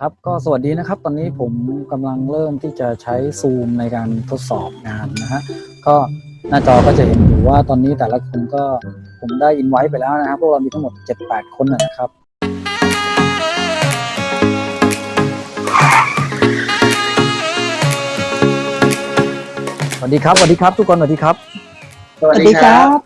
ครับก็สวัสดีนะครับ ตอนนี้ผมกำลังเริ่มที่จะใช้ซูมในการทดสอบงานนะฮะก็หน้าจอก็จะเห็นอยู่ว่าตอนนี้แต่ละคนก็ผมได้อินไว้ไปแล้วนะครับพวกเรามีทั้งหมด 7-8 คนนะนะครับสวัสดีครับสวัสดีครับ ทุกคนสวัสดีครับ สวัสดีครับ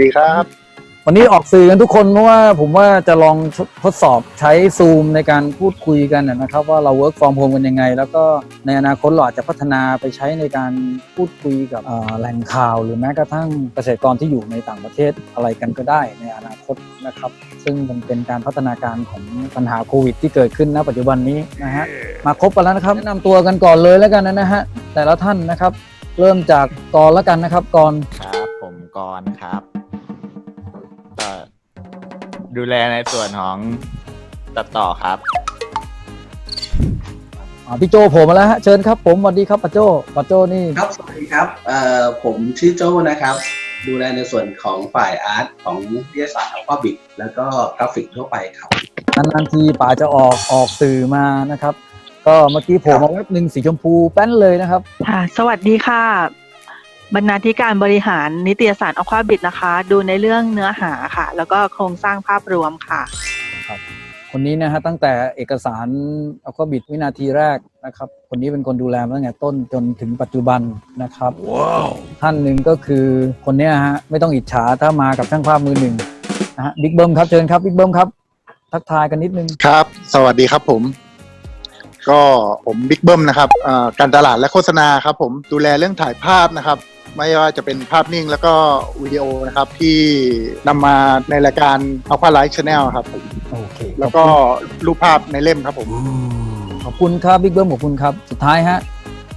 ดีครับ วันนี้ออกสื่อกันทุกคนเพราะว่าผมว่าจะลองทดสอบใช้ซูมในการพูดคุยกันนะครับ ว่าเรา work from home กันยังไง แล้วก็ในอนาคตเราอาจจะพัฒนาไปใช้ในการพูดคุยกับแหล่งข่าว หรือแม้กระทั่งเกษตรกรที่อยู่ในต่างประเทศอะไรกันก็ได้ในอนาคตนะครับ ซึ่งมันเป็นการพัฒนาการของปัญหาโควิด ที่เกิดขึ้นณปัจจุบันนี้นะฮะมาครบกันแล้วนะครับแนะนำตัวกันก่อนเลยแล้วกันนะฮะแต่ละท่านนะครับ เริ่มจากกรแล้วกันนะครับกรครับผมกรครับ ดูแลในส่วนของตัดต่อครับ อ่าพี่โจโผล่มาแล้วฮะเชิญครับผมสวัสดีครับป้าโจป้าโจนี่ครับสวัสดีครับเอ่อผมชื่อโจ้นะครับ ดูแลในส่วนของฝ่ายอาร์ตของวิทยาศาสตร์อัลฟาบิกแล้วก็กราฟิกทั่วไปครับ นานๆทีป๋าจะออกออกสื่อมานะครับ ก็เมื่อกี้โผล่มาเว็บหนึ่งสีชมพูแป้นเลยนะครับ ค่ะ สวัสดีค่ะ บรรณาธิการบริหารนิตยสารอควาบิดนะคะ ดูในเรื่องเนื้อหาค่ะ แล้วก็โครงสร้างภาพรวมค่ะคนนี้นะฮะตั้งแต่เอกสารเอาก็บิดวินาทีแรกนะครับ คนนี้เป็นคนดูแลมาตั้งแต่ต้นจนถึงปัจจุบันนะครับท่านหนึ่งก็คือคนเนี้ยฮะไม่ต้องอิจฉาถ้ามากับช่างภาพมือหนึ่งนะฮะบิ๊กเบิ้มครับเชิญครับบิ๊กเบิ้มครับ ทักทายกันนิดนึงครับ สวัสดีครับผม ก็ผมบิ๊กเบิ้มนะครับเอ่อการตลาดและโฆษณาครับผมดูแลเรื่องถ่ายภาพนะครับ ไม่ว่าจะเป็นภาพนิ่งแล้วก็วิดีโอนะครับ ที่นำมาในรายการ Alpha Life Channel ครับผมโอเคแล้วก็รูปภาพในเล่มครับผม ขอบคุณครับบิ๊กเบิ้มขอบคุณครับ สุดท้ายฮะ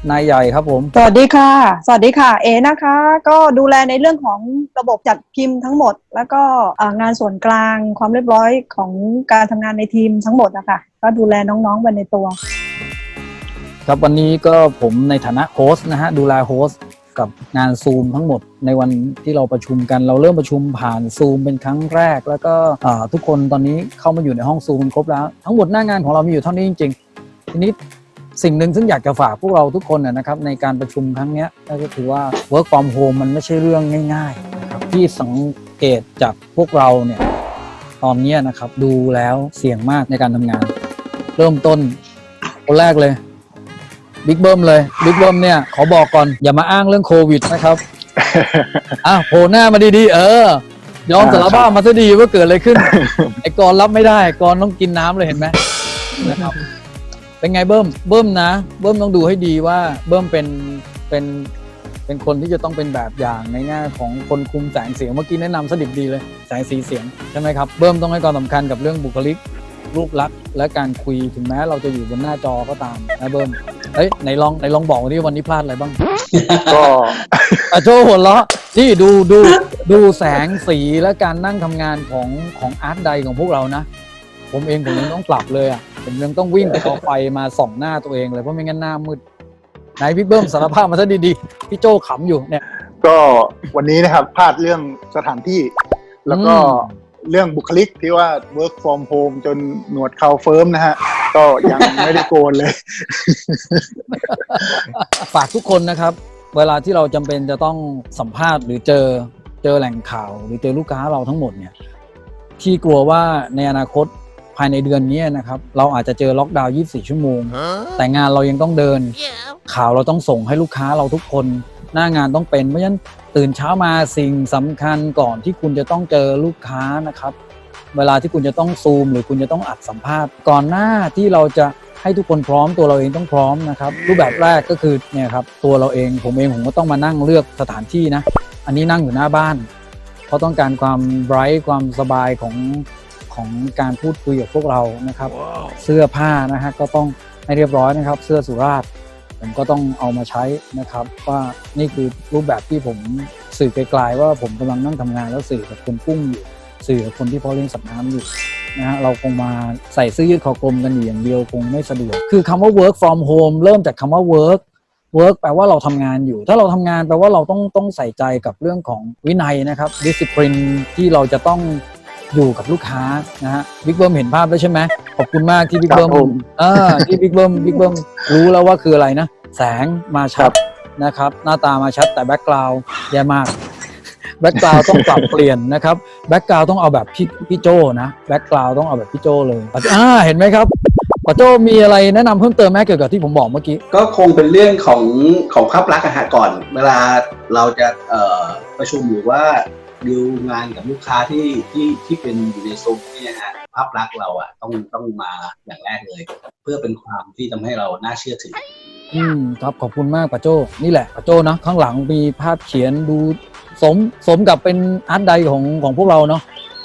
นายใหญ่ครับผม สวัสดีค่ะ สวัสดีค่ะ เอนะคะ ก็ดูแลในเรื่องของระบบจัดพิมพ์ทั้งหมด แล้วก็เอ่องานส่วนกลางความเรียบร้อยของการทำงานในทีมทั้งหมดนะคะก็ดูแลน้องๆไปในตัว ครับวันนี้ก็ผมในฐานะโฮสต์นะฮะดูแลโฮสต์ กับงานซูมทั้งหมดในวันที่เราประชุมกัน เราเริ่มประชุมผ่านซูมเป็นครั้งแรก แล้วก็ทุกคนตอนนี้เข้ามาอยู่ในห้องซูมครบแล้ว ทั้งหมดหน้างานของเรามีอยู่เท่านี้จริงๆทีนี้สิ่งหนึ่งซึ่งอยากจะฝากพวกเราทุกคนนะครับในการประชุมครั้งนี้ก็คือว่า work from home มันไม่ใช่เรื่องง่ายๆนะครับที่สังเกตจากพวกเราเนี่ยตอนนี้นะครับดูแล้วเสี่ยงมากในการทำงาน เริ่มต้นคนแรกเลย บิ๊กเบิ้มเลยบิ๊กเบิ้มเนี่ยขอบอกก่อน อย่ามาอ้างเรื่องโควิดนะครับอะโผล่หน้ามาดีๆ เออ ยอมสารภาพมาซะดีว่าเกิดอะไรขึ้น ไอ้กรณ์รับไม่ได้กรณ์ต้องกินน้ำเลยเห็นไหมนะครับเป็นไงเบิ้มเบิ้มนะ เบิ้มต้องดูให้ดีว่าเบิ้มเป็นเป็นเป็นคนที่จะต้องเป็นแบบอย่างในแง่ของคนคุมแสงเสียงเมื่อกี้แนะนำสดิบดีเลยแสงสีเสียงใช่ไหมครับเบิ้มต้องให้ความสำคัญกับเรื่องบุคลิกรูปลักษณ์และการคุยถึงแม้เราจะอยู่บนหน้าจอก็ตามนะเบิ้ม เฮ้ยไหนลองไหนลองบอกวันนี้วันนี้พลาดอะไรบ้าง ก็อะโจหัวเราะนี่ดูดูดูแสงสีและการนั่งทำงานของของอาร์ตใดของพวกเรานะ ผมเองผมยังต้องปรับเลยอะผมยังต้องวิ่งไปเอาไฟมาส่องหน้าตัวเองเลยเพราะไม่งั้นหน้ามืดไหนพี่เบิ้มสารภาพมาซะดีๆพี่โจขำอยู่เนี่ย ก็วันนี้นะครับพลาดเรื่องสถานที่ แล้วก็อืม เรื่องบุคลิกที่ว่า work from home จนหนวดเขาเฟิร์มนะฮะ ก็ยังไม่ได้โกนเลย ฝากทุกคนนะครับ เวลาที่เราจำเป็นจะต้องสัมภาษณ์หรือเจอเจอแหล่งข่าว หรือเจอลูกค้าเราทั้งหมดเนี่ยที่กลัวว่าในอนาคตภายในเดือนนี้นะครับเราอาจจะเจอล็อกดาวน์24 ชั่วโมง แต่งานเรายังต้องเดิน ข่าวเราต้องส่งให้ลูกค้าเราทุกคน หน้างานต้องเป็น เพราะฉะนั้นตื่นเช้ามาสิ่งสำคัญก่อนที่คุณจะต้องเจอลูกค้านะครับ เวลาที่คุณจะต้องซูม หรือคุณจะต้องอัดสัมภาษณ์ก่อนหน้าที่เราจะให้ทุกคนพร้อมตัวเราเองต้องพร้อมนะครับ รูปแบบแรกก็คือเนี่ยครับตัวเราเองผมเองผมก็ต้องมานั่งเลือกสถานที่นะ อันนี้นั่งอยู่หน้าบ้าน เพราะต้องการความไบรท์ความสบายของของการพูดคุยกับพวกเรานะครับเสื้อผ้านะฮะก็ต้องให้เรียบร้อยนะครับ เสื้อสุราษฎร์ ผมก็ต้องเอามาใช้นะครับ ว่านี่คือรูปแบบที่ผมสื่อไกลๆว่าผมกำลังนั่งทำงานแล้วสื่อกับคนกุ้งอยู่ สื่อกับคนที่พาะเลี้ยงสัตว์น้ำอยู่นะฮะเราคงมาใส่เสื้อยืดคอกลมกันอย่างเดียวคงไม่สะดวก คือคำว่า work from home เริ่มจากคำว่า work work แปลว่าเราทำงานอยู่ ถ้าเราทำงานแปลว่าเราต้องต้องใส่ใจกับเรื่องของวินัยนะครับ discipline ที่เราจะต้อง อยู่กับลูกค้านะฮะบิ๊กเบิ้มเห็นภาพแล้วใช่ไหมขอบคุณมากที่บิ๊กครับเบิ้มผมเออที่บิ๊กเบิ้มบิ๊กเบิ้มรู้แล้วว่าคืออะไรนะ แสงมาชัดนะครับ หน้าตามาชัดแต่แบ็กกราวด์แย่มากแบ็กกราวด์ต้องปรับเปลี่ยนนะครับแบ็กกราวด์ต้องเอาแบบพี่พี่โจนะแบ็กกราวด์ต้องเอาแบบพี่โจเลยอ่าเห็นไหมครับป้าโจมีอะไรแนะนำเพิ่มเติมไหมเกี่ยวกับที่ผมบอกเมื่อกี้ ก็คงเป็นเรื่องของของภาพลักษณ์อะฮะก่อน เวลาเราจะเอ่อประชุมหรือว่า ดูงานกับลูกค้าที่ที่ที่เป็นอยู่ในซูมเนี่ยฮะภาพลักษณ์เราอะต้องต้องมาอย่างแรกเลย เพื่อเป็นความที่ทำให้เราน่าเชื่อถือ อืมครับขอบคุณมากป้าโจนี่แหละป้าโจเนาะข้างหลังมีภาพเขียนดูสมสมกับเป็นอาร์ตไดของของพวกเราเนาะ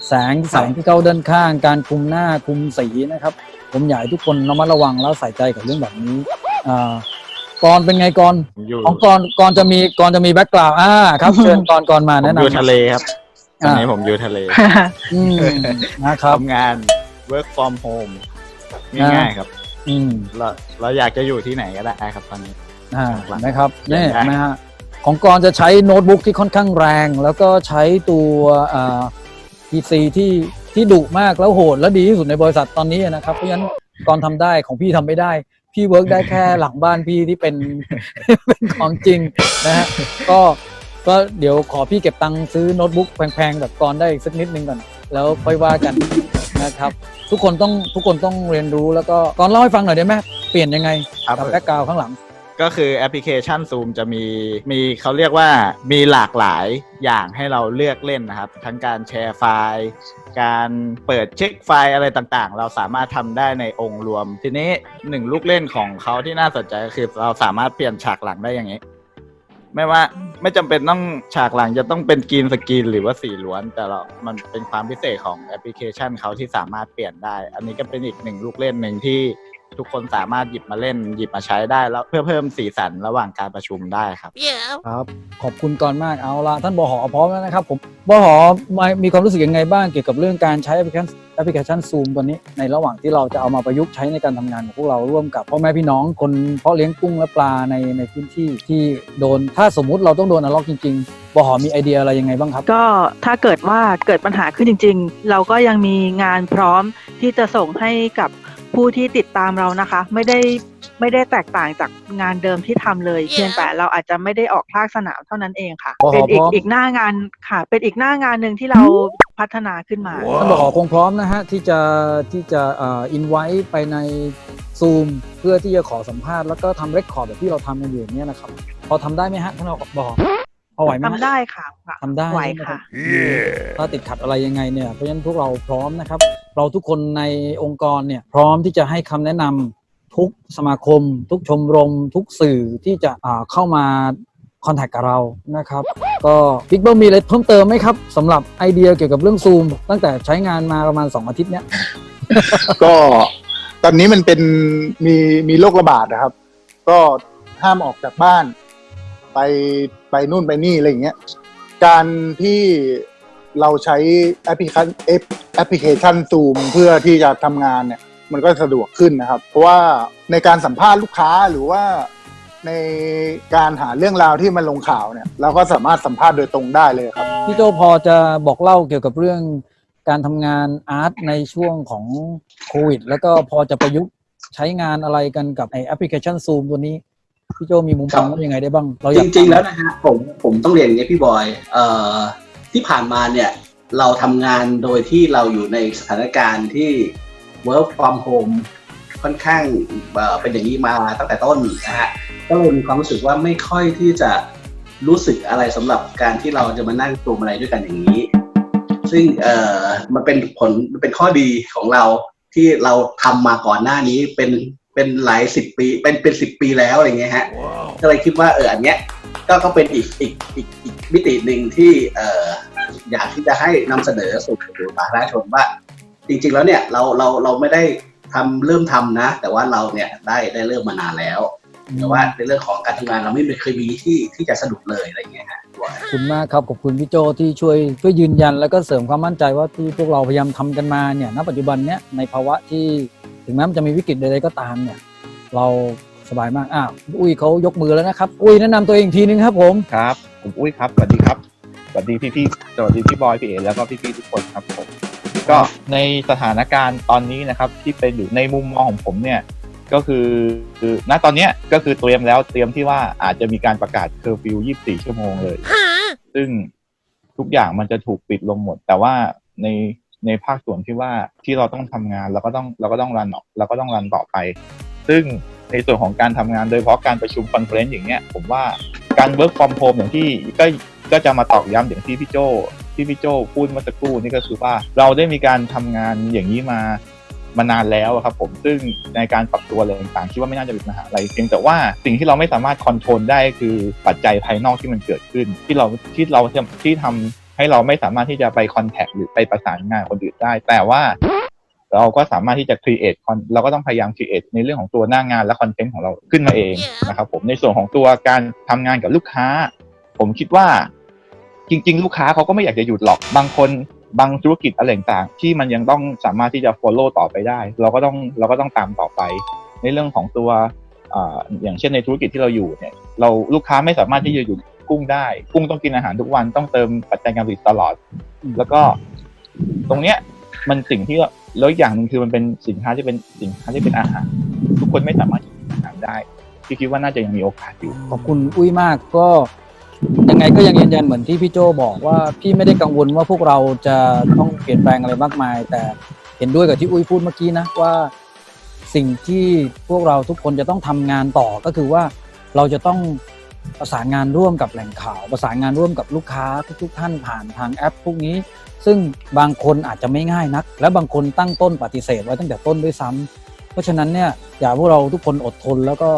แสงแสงที่เข้าด้านข้าง การคุมหน้าคุมสีนะครับ ผมอยากให้ทุกคนระมัดระวังแล้วใส่ใจกับเรื่องแบบนี้อ่า ก่อนเป็นไงก่อนผมอยู่ของก่อนก่อนจะมีก่อนจะมีแบ็กกราวด์อ่าครับ เชิญก่อนก่อนมาผมแนะอยู่นำทะเลครับตอนนี้ผมอยู่ทะเลอืมนะครับ ทำงาน work from home ง่ายๆครับ อืม เราเราอยากจะอยู่ที่ไหนก็ได้ครับตอนนี้ อ่าหลังนะครับเขียนนี่ได้นะฮะของกรจะใช้โน้ตบุ๊กที่ค่อนข้างแรง แล้วก็ใช้ตัวอ่า PC ที่ที่ดุมากแล้วโหดและดีที่สุดในบริษัทตอนนี้นะครับ เพราะฉะนั้นกรทำได้ของพี่ทำไม่ได้ พี่เวิร์กได้แค่หลังบ้านพี่ที่เป็นเป็นของจริงนะฮะก็ก็เดี๋ยวขอพี่เก็บตังค์ซื้อโน้ตบุ๊กแพงๆแบบกรได้อีกสักนิดนึงก่อน แล้วค่อยว่ากันนะครับ ทุกคนต้องทุกคนต้องเรียนรู้แล้วก็กรเล่าให้ฟังหน่อยได้ไหมเปลี่ยนยังไงครับ กับแบ็กกราวข้างหลัง ก็คือแอปพลิเคชัน Zoom จะมีมีเขาเรียกว่ามีหลากหลายอย่างให้เราเลือกเล่นนะครับ ทั้งการแชร์ไฟล์ การเปิดเช็คไฟล์อะไรต่างๆ เราสามารถทำได้ในองค์รวม ทีนี้หนึ่งลูกเล่นของเขาที่น่าสนใจก็คือเราสามารถเปลี่ยนฉากหลังได้อย่างนี้ ไม่ว่าไม่จำเป็นต้องฉากหลังจะต้องเป็นกรีนสกรีนหรือว่าสีล้วน แต่เรา มันเป็นความพิเศษของแอปพลิเคชันเขาที่สามารถเปลี่ยนได้ อันนี้ก็เป็นอีกหนึ่งลูกเล่นหนึ่งที่ ทุกคนสามารถหยิบมาเล่นหยิบมาใช้ได้แล้วเพื่อเพิ่มสีสันระหว่างการประชุมได้ครับ ครับขอบคุณก่อนมากเอาละท่านบหอพร้อมแล้วนะครับผมบหอมามีความรู้สึกยังไงบ้างเกี่ยวกับเรื่องการใช้แอปพลิเคชันแอปพลิเคชันซูมตัวนี้ ในระหว่างที่เราจะเอามาประยุกต์ใช้ในการทำงานของพวกเราร่วมกับพ่อแม่พี่น้องคนเพาะเลี้ยงกุ้งและปลาในในพื้นที่ที่โดนถ้าสมมุติเราต้องโดนอล็อกจริงๆบหอมีไอเดียอะไรยังไงบ้างครับ ก็ถ้าเกิดว่าเกิดปัญหาขึ้นจริง ๆ เราก็ยังมีงานพร้อมที่จะส่งให้กับ ผู้ที่ติดตามเรานะคะ ไม่ได้ไม่ได้แตกต่างจากงานเดิมที่ทำเลย เพียงแต่เราอาจจะไม่ได้ออกภาคสนามเท่านั้นเองค่ะอ๋อเป็นอีพกร้อมอีกหน้างานค่ะ เป็นอีกหน้างานหนึ่งที่เราพัฒนาขึ้นมาท่านบหอคงพร้อมนะฮะที่จะที่จะเอ่อินไว้ไปในซูมเพื่อที่จะขอสัมภาษณ์แล้วก็ทำเรคคอร์ดแบบที่เราทำกันอยู่อย่างเนี้ยนะครับพอทำได้ไหมฮะท่านบหอพ อไหวไหมฮะทำได้ค่ะทำได้ไหวใช่ไหมค่ะถ้าติดขัดอะไรยังไงเนี่ยเพราะฉะนั้นพวกเราพร้อมนะครับ เราทุกคนในองค์กรเนี่ยพร้อมที่จะให้คำแนะนำทุกสมาคม ทุกชมรม ทุกสื่อที่จะอ่าเข้ามาคอนแทคกับเรานะครับ ก็บิ๊กเบิ้มมีอะไรเพิ่มเติมไหมครับสำหรับไอเดียเกี่ยวกับเรื่องซูม ตั้งแต่ใช้งานมาประมาณ 2 อาทิตย์เนี้ยก็ตอนนี้มันเป็นมีมีโรคระบาดนะครับ ก็ห้ามออกจากบ้าน ไปไปนู่นไปนี่อะไรอย่างเงี้ยการที่เราใช้แอปพลิเคชันแอปพลิเคชันซูมเพื่อที่จะทำงานเนี่ยมันก็สะดวกขึ้นนะครับ เพราะว่าในการสัมภาษณ์ลูกค้าหรือว่าในการหาเรื่องราวที่มันลงข่าวเนี่ย เราก็สามารถสัมภาษณ์โดยตรงได้เลยครับ พี่โจพอจะบอกเล่าเกี่ยวกับเรื่องการทำงานอาร์ตในช่วงของโควิด แล้วก็พอจะประยุกต์ใช้งานอะไรกันกับไอแอปพลิเคชันซูมตัวนี้ พี่โจมีมุมมองว่ายังไงได้บ้างเราอจยากริง ๆ แล้วนะฮะผมผมต้องเรียนอย่างนี้พี่บอยเอ่อที่ผ่านมาเนี่ยเราทำงานโดยที่เราอยู่ในสถานการณ์ที่ work from home ค่อนข้างเอ่อเป็นอย่างนี้มาตั้งแต่ต้นนะฮะก็เลยมีความรู้สึกว่าไม่ค่อยที่จะรู้สึกอะไรสำหรับการที่เราจะมานั่งตูมอะไรด้วยกันอย่างนี้ ซึ่งเอ่อมันเป็นผลมันเป็นข้อดีของเราที่เราทำมาก่อนหน้านี้เป็น เป็นหลายสิบปี เป็นเป็นสิบปีแล้วอะไรเงี้ยฮะก็เลยคิดว่าเอออันเนี้ยก็ก็เป็นอีกอีกอีกอีกมิติหนึ่งที่เอ่ออยากที่จะให้นำเสนอสู่สาธารณชนว่า จริง ๆ แล้วเนี่ยเราเราเราไม่ได้ทำเริ่มทำนะ แต่ว่าเราเนี่ยได้ได้เริ่มมานานแล้วแต่ว่าในเรื่องของการทำงานเราไม่เคยมีที่ที่จะสนุกเลยอะไรเงี้ยฮะขอบคุณมากครับขอบคุณพี่โจที่ช่วยช่วยยืนยัน แล้วก็เสริมความมั่นใจว่าที่พวกเราพยายามทำกันมาเนี่ยณปัจจุบันเนี้ยในภาวะที่ ถึงแม้มันจะมีวิกฤตใดๆก็ตามเนี่ย เราสบายมาก อ้าวอุ้ยเขายกมือแล้วนะครับ อุ้ยแนะนำตัวเองอีกทีนึงครับผม ครับผมอุ้ยครับสวัสดีครับสวัสดีพี่พี่ๆสวัสดีพี่บอยพี่เอ๋แล้วก็พี่พี่ๆทุกคนครับผมก็ในสถานการณ์ตอนนี้นะครับ ที่เป็นอยู่ในมุมมองของผมเนี่ย ก็คือคือณตอนเนี้ยก็คือเตรียมแล้วเตรียมที่ว่าอาจจะมีการประกาศเคอร์ฟิว 24 ชั่วโมงเลย ซึ่งทุกอย่างมันจะถูกปิดลงหมด แต่ว่าใน ในภาคส่วนที่ว่าที่เราต้องทำงานเราก็ต้องเราก็ต้องรันออกเราก็ต้องรันต่อไป ซึ่งในส่วนของการทำงานโดยเฉพาะการประชุมคอนเฟรนซ์อย่างเงี้ยผมว่าการ work from home อย่างที่ก็ก็จะมาตอกย้ำอย่างที่พี่โจที่พี่โจพูดเมื่อสักครู่นี่ก็คือว่าเราได้มีการทำงานอย่างนี้มามานานแล้วครับผมซึ่งในการปรับตัวอะไรต่างๆคิดว่าไม่น่าจะเป็นปัญหาอะไรเพียงแต่ว่าสิ่งที่เราไม่สามารถคอนโทรลได้คือปัจจัยภายนอกที่มันเกิดขึ้น ที่เราที่เราที่ทำ ให้เราไม่สามารถที่จะไปคอนแทคหรือไปประสานงานคนอื่นได้ แต่ว่าเราก็สามารถที่จะ create คอนเราก็ต้องพยายาม create ในเรื่องของตัวหน้างานและคอนเทนต์ของเราขึ้นมาเองนะครับ ผมในส่วนของตัวการทำงานกับลูกค้า ผมคิดว่า จริง ๆ ลูกค้าเขาก็ไม่อยากจะหยุดหรอกบางคนบางธุรกิจอะไรต่างๆ ที่มันยังต้องสามารถที่จะ follow ต่อไปได้ เราก็ต้องเราก็ต้องตามต่อไป ในเรื่องของตัวอ่าอย่างเช่นในธุรกิจที่เราอยู่เนี่ย เราลูกค้าไม่สามารถที่จะหยุด กุ้งได้ กุ้งต้องกินอาหารทุกวันต้องเติมปัจจัยการผลิตตลอด แล้วก็ตรงเนี้ยมันสิ่งที่แล้วอีกอย่างหนึ่งคือมันเป็นสินค้าที่เป็นสินค้าที่เป็นอาหาร ทุกคนไม่สามารถกินอาหารได้ที่คิดว่าน่าจะยังมีโอกาสอยู่ขอบคุณอุ้ยมากก็ยังไงก็ยังยืนยันเหมือนที่พี่โจบอกว่าพี่ไม่ได้กังวลว่าพวกเราจะต้องเปลี่ยนแปลงอะไรมากมาย แต่เห็นด้วยกับที่อุ้ยพูดเมื่อกี้นะว่าสิ่งที่พวกเราทุกคนจะต้องทำงานต่อก็คือว่าเราจะต้อง ประสานงานร่วมกับแหล่งข่าว ประสานงานร่วมกับลูกค้าทุกๆท่านผ่านทางแอป พวกนี้ ซึ่งบางคนอาจจะไม่ง่ายนัก และบางคนตั้งต้นปฏิเสธไว้ตั้งแต่ต้นด้วยซ้ำเพราะฉะนั้นเนี่ยอยากให้พวกเราทุกคนอดทนแล้วก็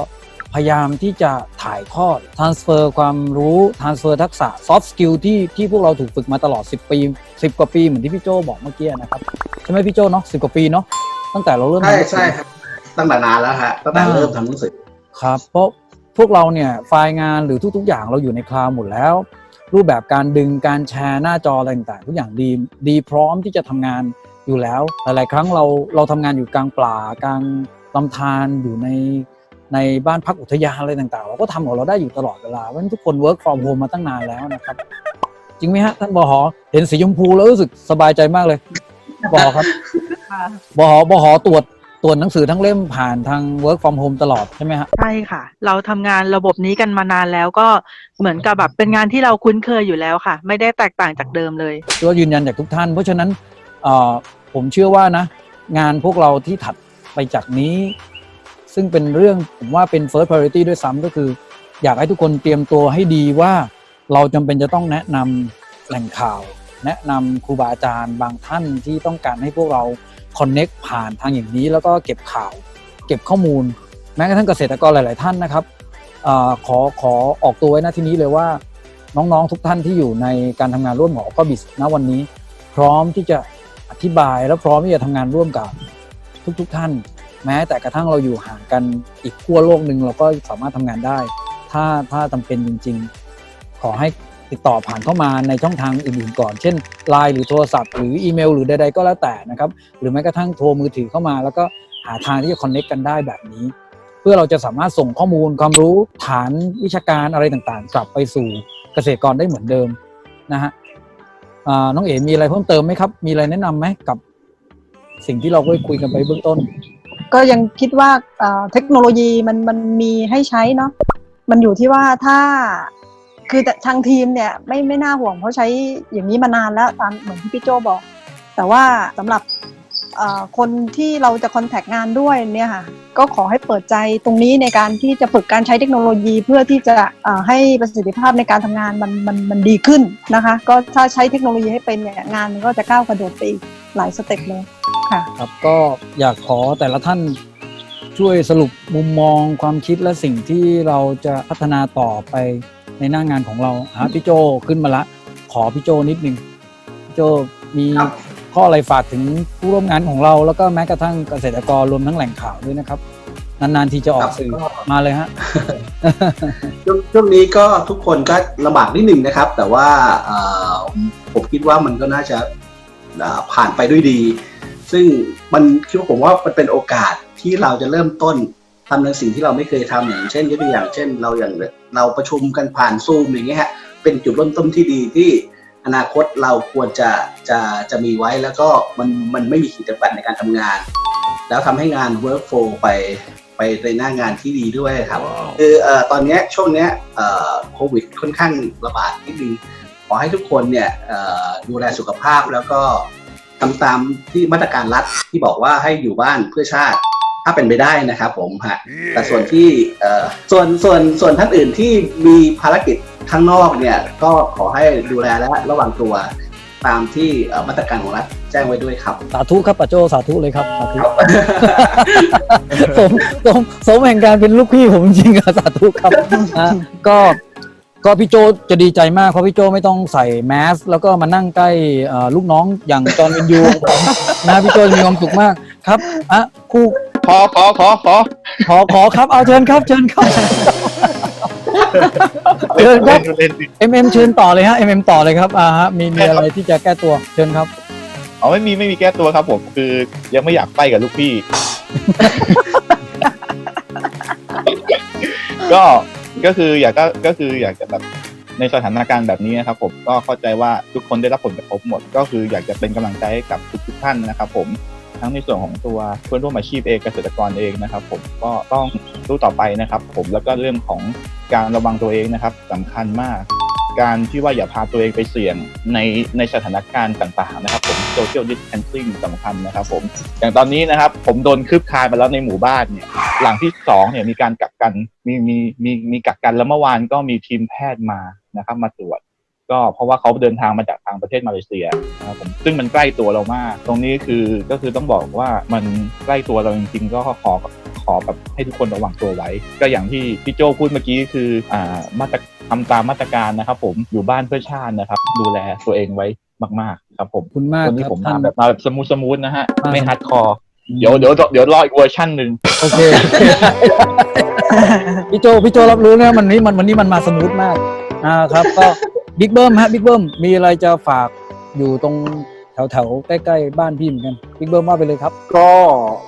พยายามที่จะถ่ายทอด transfer ความรู้ transfer ทักษะ soft skill ที่ที่พวกเราถูกฝึกมาตลอด 10 ปี 10 กว่าปีเหมือนที่พี่โจบอกเมื่อกี้นะครับ ใช่ไหมพี่โจเนาะ10 กว่าปีเนาะตั้งแต่เราเริ่มใช่ทำหนังสือใช่ครับตั้งแต่นานแล้วฮะตั้งแต่อ่าเริ่มทำหนังสือครับเพราะ พวกเราเนี่ยไฟล์งานหรือทุก ๆ อย่างเราอยู่ในคลาวด์หมดแล้ว รูปแบบการดึงการแชร์หน้าจออะไรต่างๆ ทุกอย่างดีดีพร้อมที่จะทำงานอยู่แล้ว หลาย ๆ ครั้งเราเราทำงานอยู่กลางป่ากลางลำธารอยู่ในในบ้านพักอุทยานอะไรต่างๆ เราก็ทำของเราได้อยู่ตลอดเวลาเพราะฉะนั้นทุกคน work from home มาตั้งนานแล้วนะครับ จริงไหมฮะ ท่านบหเห็นสีชมพูแล้วรู้สึกสบายใจมากเลยบหครับบหบหตรวจ ตรวจหนังสือทั้งเล่มผ่านทาง work from home ตลอดใช่ไหมฮะ ใช่ค่ะ เราทำงานระบบนี้กันมานานแล้วก็เหมือนกับแบบเป็นงานที่เราคุ้นเคยอยู่แล้วค่ะ ไม่ได้แตกต่างจากเดิมเลย ก็ยืนยันจากทุกท่าน เพราะฉะนั้นเอ่อผมเชื่อว่านะ งานพวกเราที่ถัดไปจากนี้ ซึ่งเป็นเรื่องผมว่าเป็น first priority ด้วยซ้ำก็คือ อยากให้ทุกคนเตรียมตัวให้ดีว่า เราจำเป็นจะต้องแนะนำแหล่งข่าว แนะนำครูบาอาจารย์บางท่านที่ต้องการให้พวกเรา connect ผ่านทางอย่างนี้แล้วก็เก็บข่าว เก็บข้อมูล แม้กระทั่งเกษตรกรหลาย ๆ ท่านนะครับอขอขอออกตัวไว้หน้าที่นี้เลยว่าน้อง ๆ ทุกท่านที่อยู่ในการทำงานร่วมของก็บิสณวันนี้ พร้อมที่จะอธิบายและพร้อมที่จะทำงานร่วมกับทุกๆท่าน แม้แต่กระทั่งเราอยู่ห่างกันอีกขั้วโลกหนึ่งเราก็สามารถทำงานได้ ถ้าถ้าจำเป็นจริง ๆ ขอให้ ติดต่อผ่านเข้ามาในช่องทางอื่นๆก่อน เช่น Line หรือโทรศัพท์หรืออีเมล หรือใดๆก็แล้วแต่นะครับ หรือแม้กระทั่งโทรมือถือเข้ามา แล้วก็หาทางที่จะคอนเน็กกันได้แบบนี้ เพื่อเราจะสามารถส่งข้อมูลความรู้ฐานวิชาการอะไรต่างๆ กลับไปสู่เกษตรกรได้เหมือนเดิมนะฮะน้องเอ๋มีอะไรเพิ่มเติมไหมครับ มีอะไรแนะนำไหมกับสิ่งที่เราได้คุยกันไปเบื้องต้น ก็ยังคิดว่าเอ่อเทคโนโลยีมันมันมีให้ใช้เนาะมันอยู่ที่ว่าถ้า คือแต่ทางทีมเนี่ยไม่ไม่น่าห่วงเพราะใช้อย่างนี้มานานแล้วตามเหมือนที่พี่โจบอก แต่ว่าสำหรับคนที่เราจะคอนแทคงานด้วยเนี่ยค่ะก็ขอให้เปิดใจตรงนี้ในการที่จะฝึกการใช้เทคโนโลยีเพื่อที่จะให้ประสิทธิภาพในการทำงานมันมันมันดีขึ้นนะคะ ก็ถ้าใช้เทคโนโลยีให้เป็นเนี่ยงานมันก็จะก้าวกระโดดไปอีกหลายสเต็ปเลยค่ะครับก็อยากขอแต่ละท่านช่วยสรุปมุมมองความคิดและสิ่งที่เราจะพัฒนาต่อไป ในหน้างานของเราฮะพี่โจขึ้นมาละ ขอพี่โจนิดนึงพี่โจมีครับข้ออะไรฝากถึงผู้ร่วมงานของเราแล้วก็แม้กระทั่งเกษตรกรรวมทั้งแหล่งข่าวด้วยนะครับ นานๆทีจะออกสื่อมาเลยฮะช่วงช่วงนี้ก็ทุกคนก็ลำบากนิดหนึ่งนะครับ แต่ว่าเอ่อผมคิดว่ามันก็น่าจะเอ่อผ่านไปด้วยดี ซึ่งมันคิดว่าผมว่ามันเป็นโอกาสที่เราจะเริ่มต้น ทำในสิ่งที่เราไม่เคยทำอย่างเช่นยกตัวอย่างเช่น เราอย่างเราประชุมกันผ่านซูมอย่างเงี้ยฮะเป็นจุดเริ่มต้นที่ดีที่อนาคตเราควรจะจะจะมีไว้แล้วก็มันมันไม่มีขีดจำกัดในการทำงาน แล้วทำให้งาน workflow ไปไปในหน้างานที่ดีด้วยครับ คือเอ่อตอนเนี้ยช่วงเนี้ยเอ่อโควิดค่อนข้างระบาดนิดนึงขอให้ทุกคนเนี่ยเอ่อดูแลสุขภาพแล้วก็ทำตามที่มาตรการรัฐที่บอกว่าให้อยู่บ้านเพื่อชาติ ถ้าเป็นไปได้นะครับผมฮะแต่ส่วนที่เอ่อส่วนส่วนส่วนท่านอื่นที่มีภารกิจข้างนอกเนี่ยก็ขอให้ดูแลและระวังตัวตามที่เอ่อมาตรการของรัฐแจ้งไว้ด้วยครับ สาธุครับป้าโจสาธุเลยครับสาธุสมสมสมแห่งการเป็นลูกพี่ผมจริงๆอะสาธุครับนะก็ก็พี่โจจะดีใจมากเพราะพี่โจไม่ต้องใส่แมส แล้วก็มานั่งใกล้เอ่อลูกน้องอย่างจอห์นวินยูของผมนะพี่โจจะมีความสุขมากครับอะค รูขอขอขอขอขอขอครับเอาเชิญครับเชิญครับเชิญครับ เล่นเล่นเอ็มเอ็มเชิญต่อเลยฮะเอ็มเอ็มต่อเลยครับอ่าฮะมีมีอะไรที่จะแก้ตัวเชิญครับ เอาไม่มีไม่มีแก้ตัวครับผมคือยังไม่อยากไปกับลูกพี่ ก็ก็คืออยากก็ก็คืออยากจะแบบในสถานการณ์แบบนี้นะครับ ผมก็เข้าใจว่าทุกคนได้รับผลกระทบหมด ก็คืออยากจะเป็นกำลังใจให้กับทุกทุกๆท่านนะครับ ผม ทั้งในส่วนของตัวเพื่อนร่วมอาชีพเองเกษตรกรเองนะครับ ผมก็ต้องสู้ต่อไปนะครับ ผมแล้วก็เรื่องของการระวังตัวเองนะครับสำคัญมาก การที่ว่าอย่าพาตัวเองไปเสี่ยงในในสถานการณ์ต่างๆนะครับ ผมโซเชียลดิส a ทนซิ่งสำคัญนะครับ ผม อย่างตอนนี้นะครับ ผมโดนคืบคลายมาแล้วในหมู่บ้านเนี่ย หลังที่สองเนี่ยมีการกักกันมีมีมีมีกักกันแล้วเมื่อวานก็มีทีมแพทย์มานะครับ มาตรวจ ก็เพราะว่าเขาเดินทางมาจากทางประเทศมาเลเซียนะครับผมซึ่งมันใกล้ตัวเรามาก ตรงนี้คือก็คือต้องบอกว่ามันใกล้ตัวเราจริงๆ ก็ขอขอแบบให้ทุกคนระวังตัวไว้ ก็อย่างที่พี่โจพูดเมื่อกี้คืออ่ามาตรทำตามมาตรการนะครับ ผมอยู่บ้านเพื่อชาตินะครับ ดูแลตัวเองไว้มาก ๆ ครับผมขอบคุณมากวันนี้ครับผมท่ามานแบบมาแบบสมูทสมูทนะฮะมาไม่ฮัดคอร์เดี๋ยวเดี๋ยวเดี๋ยวรออีกเวอร์ชันหนึ่งโอเคพี่โจพี่โจรับรู้นะมันนี้มันวันนี้มันมาสมูทมากอ่าครับก็ บิ๊กเบิ้มฮะบิ๊กเบิ้มมีอะไรจะฝากอยู่ตรงแถวๆใกล้ๆบ้านพี่เหมือนกันบิ๊กเบิ้มว่าไปเลยครับ ก็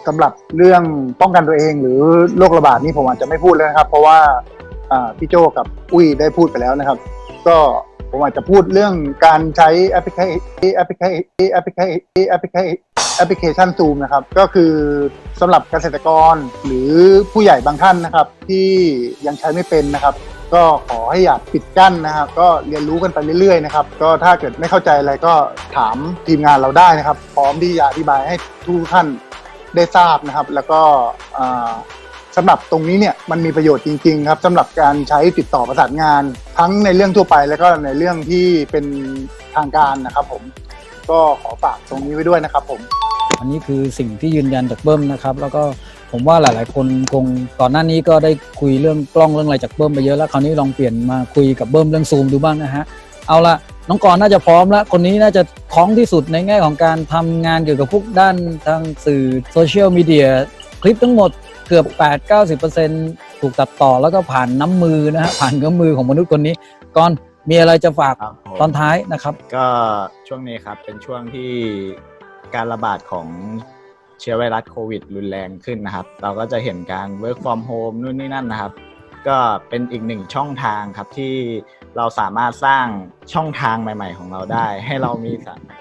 สำหรับเรื่องป้องกันตัวเองหรือโรคระบาดนี่ผมอาจจะไม่พูดแล้วนะครับ เพราะว่าพี่โจกับอุ้ยได้พูดไปแล้วนะครับ ก็ผมอาจจะพูดเรื่องการใช้แอปพลิเคชันแอปพลิเคชันแอปพลิเคชันแอปพลิเคชันแอปพลิเคชันซูมนะครับ ก็คือสำหรับเกษตรกรหรือผู้ใหญ่บางท่านนะครับ ที่ยังใช้ไม่เป็นนะครับ ก็ขอให้อย่าปิดกั้นนะครับ ก็เรียนรู้กันไปเรื่อยๆนะครับ ก็ถ้าเกิดไม่เข้าใจอะไรก็ถามทีมงานเราได้นะครับ พร้อมที่จะอธิบายให้ทุกท่านได้ทราบนะครับ แล้วก็อ่าสำหรับตรงนี้เนี่ยมันมีประโยชน์จริงๆครับสำหรับการใช้ติดต่อประสานงาน ทั้งในเรื่องทั่วไปแล้วก็ในเรื่องที่เป็นทางการนะครับผมก็ขอฝากตรงนี้ไว้ด้วยนะครับผมอันนี้คือสิ่งที่ยืนยันจากเบิ้มนะครับ แล้วก็ ผมว่าหลายๆ คนคงก่อนหน้านี้ก็ได้คุยเรื่องกล้องเรื่องอะไรจากเบิ้มไปเยอะแล้วคราวนี้ลองเปลี่ยนมาคุยกับเบิ้มเรื่องซูมดูบ้างนะฮะเอาละน้องกรณ์น่าจะพร้อมแล้ว คนนี้น่าจะคล้องที่สุดในแง่ของการทำงานเกี่ยวกับพวกด้านทางสื่อโซเชียลมีเดียคลิปทั้งหมดเกือบ 8-90%ถูกตัดต่อแล้วก็ผ่านน้ำมือนะฮะผ่านน้ำมือของมนุษย์คนนี้ก่อนมีอะไรจะฝากครับผมตอนท้ายนะครับ ก็ช่วงนี้ครับเป็นช่วงที่การระบาดของ เชื้อไวรัสโควิด รุนแรงขึ้นนะครับ เราก็จะเห็นการ work from home นู่นนี่นั่นนะครับ ก็เป็นอีกหนึ่งช่องทางครับที่เราสามารถสร้างช่องทางใหม่ ๆ ของเราได้ ให้เรามี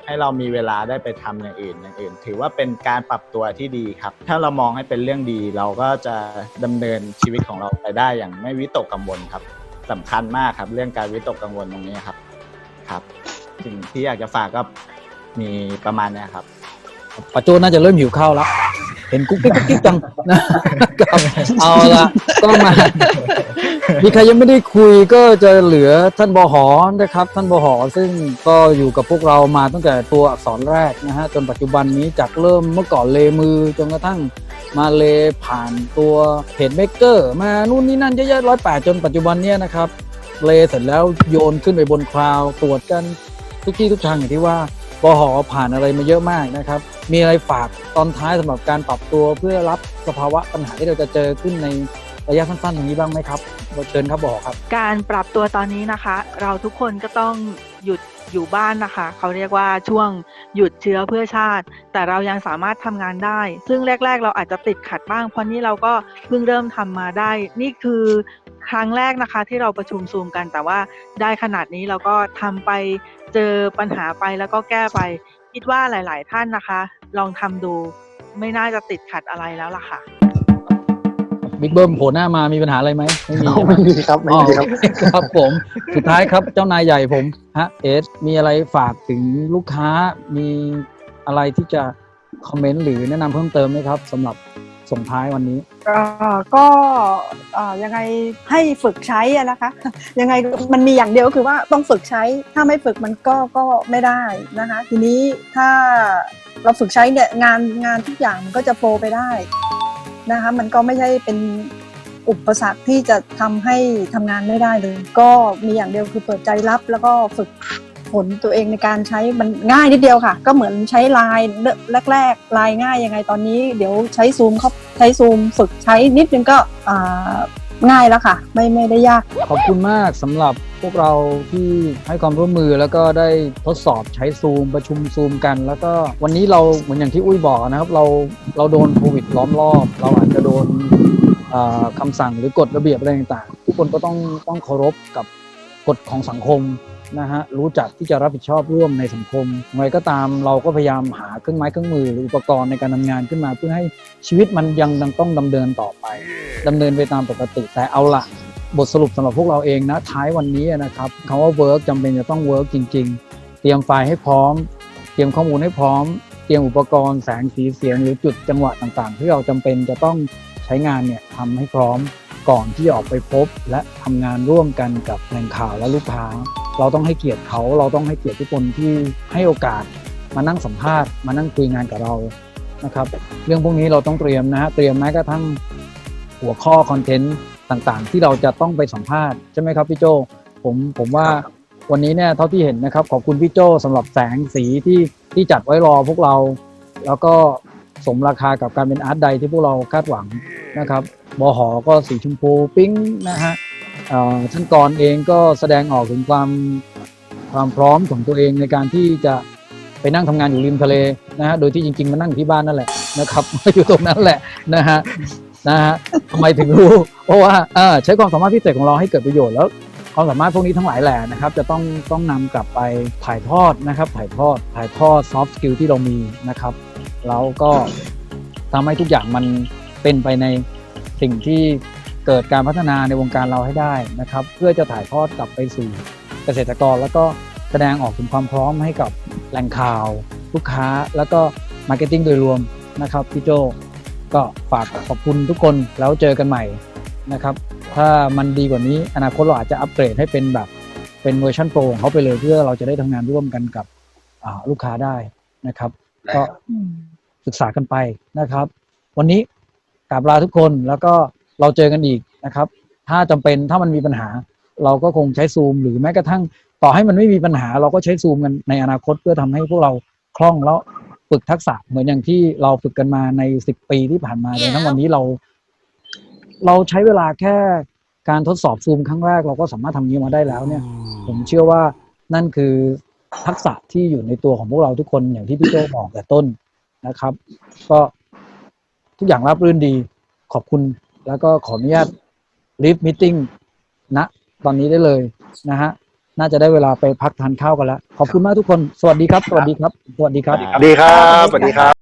ให้เรามีเวลาได้ไปทำอย่างอื่นอย่างอื่น ถือว่าเป็นการปรับตัวที่ดีครับ ถ้าเรามองให้เป็นเรื่องดี เราก็จะดำเนินชีวิตของเราไปได้อย่างไม่วิตกกังวลครับสำคัญมากครับ เรื่องการวิตกกังวลตรงนี้ครับครับ สิ่งที่อยากจะฝากก็มีประมาณนี้ครับ ปะโจน่าจะเริ่มหิวข้าวแล้ว เห็นกุ๊กกิ๊กกุ๊กกิ๊กจังนะครับเอาละก็มา มีใครยังไม่ได้คุยก็จะเหลือท่านบหอนะครับ ท่านบหอซึ่งก็อยู่กับพวกเรามาตั้งแต่ตัวอักษรแรกนะฮะจนปัจจุบันนี้จากเริ่มเมื่อก่อนเลมือจนกระทั่งมาเลผ่านตัวเพจเมกเกอร์มานู่นนี่นั่นเยอะๆร้อยแปดจนปัจจุบันเนี้ยนะครับเลเสร็จแล้วโยนขึ้นไปบนคลาวด์ตรวจกันทุกที่ทุกทางอย่างที่ว่า บหอผ่านอะไรมาเยอะมากนะครับ มีอะไรฝากตอนท้ายสำหรับการปรับตัวเพื่อรับสภาวะปัญหาที่เราจะเจอขึ้นในระยะสั้นๆอย่างนี้บ้างไหมครับเชิญครับบอครับ การปรับตัวตอนนี้นะคะ เราทุกคนก็ต้องหยุด อยู่บ้านนะคะ เขาเรียกว่าช่วงหยุดเชื้อเพื่อชาติ แต่เรายังสามารถทำงานได้ ซึ่งแรก ๆ เราอาจจะติดขัดบ้าง เพราะนี่เราก็เพิ่งเริ่มทำมาได้ นี่คือครั้งแรกนะคะที่เราประชุมซูมกัน แต่ว่าได้ขนาดนี้เราก็ทำไปเจอปัญหาไปแล้วก็แก้ไป คิดว่าหลาย ๆ ท่านนะคะ ลองทำดูไม่น่าจะติดขัดอะไรแล้วล่ะค่ะ บิ๊กเบิ้มโผล่หน้ามามีปัญหาอะไรไหมไม่มีใช่ไหมไม่มีครับไม่มีครับอ๋อครับ ผมสุดท้ายครับเจ้านายใหญ่ผมฮะเอสมีอะไรฝากถึงลูกค้ามีอะไรที่จะคอมเมนต์หรือแนะนำเพิ่มเติมไหมครับสำหรับส่งท้ายวันนี้ เอ่อก็เอ่อยังไงให้ฝึกใช้อะนะคะ ยังไงมันมีอย่างเดียวก็คือว่าต้องฝึกใช้ถ้าไม่ฝึกมันก็ก็ไม่ได้นะคะ ทีนี้ถ้าเราฝึกใช้เนี่ยงานงานทุกอย่างมันก็จะโฟลว์ไปได้ นะคะมันก็ไม่ใช่เป็นอุปสรรคที่จะทำให้ทำงานไม่ได้เลย ก็มีอย่างเดียวคือเปิดใจรับแล้วก็ฝึกผลตัวเองในการใช้มันง่ายนิดเดียวค่ะ ก็เหมือนใช้ไลน์แรกๆไลน์ง่ายยังไงตอนนี้ เดี๋ยวใช้ซูมเขาใช้ซูมฝึกใช้นิดนึงก็อ่า ง่ายแล้วค่ะ ไม่ไม่ได้ยาก ขอบคุณมากสำหรับพวกเราที่ให้ความร่วมมือแล้วก็ได้ทดสอบใช้ซูมประชุมซูมกัน แล้วก็วันนี้เราเหมือนอย่างที่อุ้ยบอกนะครับ เราเราโดนโควิดล้อมรอบ เราอาจจะโดนเอ่อคำสั่งหรือกฎระเบียบอะไรต่างๆทุกคนก็ต้องต้องเคารพกับกฎของสังคม นะฮะรู้จักที่จะรับผิดชอบร่วมในสังคมอย่างไรก็ตามเราก็พยายามหาเครื่องไม้เครื่องมือหรืออุปกรณ์ในการทำงานขึ้นมา เพื่อให้ชีวิตมันยังยังต้องดำเนินต่อไปดำเนินไปตามปกติแต่เอาละบทสรุปสำหรับพวกเราเองนะท้ายวันนี้นะครับคำว่า work จำเป็นจะต้อง work จริง ๆ เตรียมไฟล์ให้พร้อม เตรียมข้อมูลให้พร้อม เตรียมอุปกรณ์แสงสีเสียงหรือจุดจังหวะต่างๆ ที่เราจำเป็นจะต้องใช้งานเนี่ยทำให้พร้อมก่อนที่จะออกไปพบ และทำงานร่วมกันกับแหล่งข่าวและลูกค้า เราต้องให้เกียรติเขาเราต้องให้เกียรติทุกคนที่ให้โอกาสมานั่งสัมภาษณ์มานั่งคุยงานกับเรานะครับ เรื่องพวกนี้เราต้องเตรียมนะฮะเตรียมแม้กระทั่งหัวข้อคอนเทนต์ต่างๆ ที่เราจะต้องไปสัมภาษณ์ใช่ไหมครับพี่โจผมผมว่าวันนี้เนี่ยเท่าที่เห็นนะครับขอบคุณพี่โจสำหรับแสงสีที่ที่จัดไว้รอพวกเรา แล้วก็สมราคากับการเป็นอาร์ตใดที่พวกเราคาดหวังนะครับบอหอก็สีชมพูปิ๊งนะฮะ ท่านกรเองก็แสดงออกถึงความความพร้อมของตัวเองในการที่จะไปนั่งทำงานอยู่ริมทะเลนะฮะโดยที่จริง ๆมานั่งที่บ้านนั่นแหละนะครับอยู่ตรงนั้นแหละนะฮะนะฮะทำไมถึงรู้ เพราะว่าใช้ความสามารถพิเศษของเราให้เกิดประโยชน์แล้วความสามารถพวกนี้ทั้งหลายแหละนะครับ จะต้องต้องนำกลับไปถ่ายทอดนะครับ ถ่ายทอดถ่ายทอด soft skill ที่เรามีนะครับแล้วก็ทำให้ทุกอย่างมันเป็นไปในสิ่งที่ เกิดการพัฒนาในวงการเราให้ได้นะครับ เพื่อจะถ่ายทอดกลับไปสู่เกษตรกร แล้วก็แสดงออกถึงความพร้อมให้กับแหล่งข่าว ลูกค้า แล้วก็มาร์เก็ตติ้งโดยรวมนะครับพี่โจก็ฝากขอบคุณทุกคนแล้วเจอกันใหม่นะครับ ถ้ามันดีกว่านี้อนาคตเราอาจจะอัปเกรดให้เป็นแบบเป็นเวอร์ชันโปรของเขาไปเลยเพื่อเราจะได้ทำงานร่วมกันกับอ่าลูกค้าได้นะครับ ก็ศึกษากันไปนะครับ วันนี้กราบลาทุกคนแล้วก็ เราเจอกันอีกนะครับ ถ้าจำเป็นถ้ามันมีปัญหา เราก็คงใช้ซูม หรือแม้กระทั่งต่อให้มันไม่มีปัญหา เราก็ใช้ซูมกันในอนาคตเพื่อทำให้พวกเราคล่องแล้วฝึกทักษะเหมือนอย่างที่เราฝึกกันมาในสิบปีที่ผ่านมาจนทั้งวันนี้เรา เราใช้เวลาแค่การทดสอบซูมครั้งแรก เราก็สามารถทำนี้มาได้แล้วเนี่ย ผมเชื่อว่านั่นคือทักษะที่อยู่ในตัวของพวกเราทุกคนอย่างที่พี่โจบอกแต่ต้นนะครับ ก็ทุกอย่างราบรื่นดีขอบคุณ แล้วก็ขออนุญาต leave meeting ณตอนนี้ได้เลยนะฮะน่าจะได้เวลาไปพักทานข้าวกันแล้ว ขอบคุณมากทุกคน สวัสดีครับ สวัสดีครับ สวัสดีครับ ดีครับ สวัสดีครับ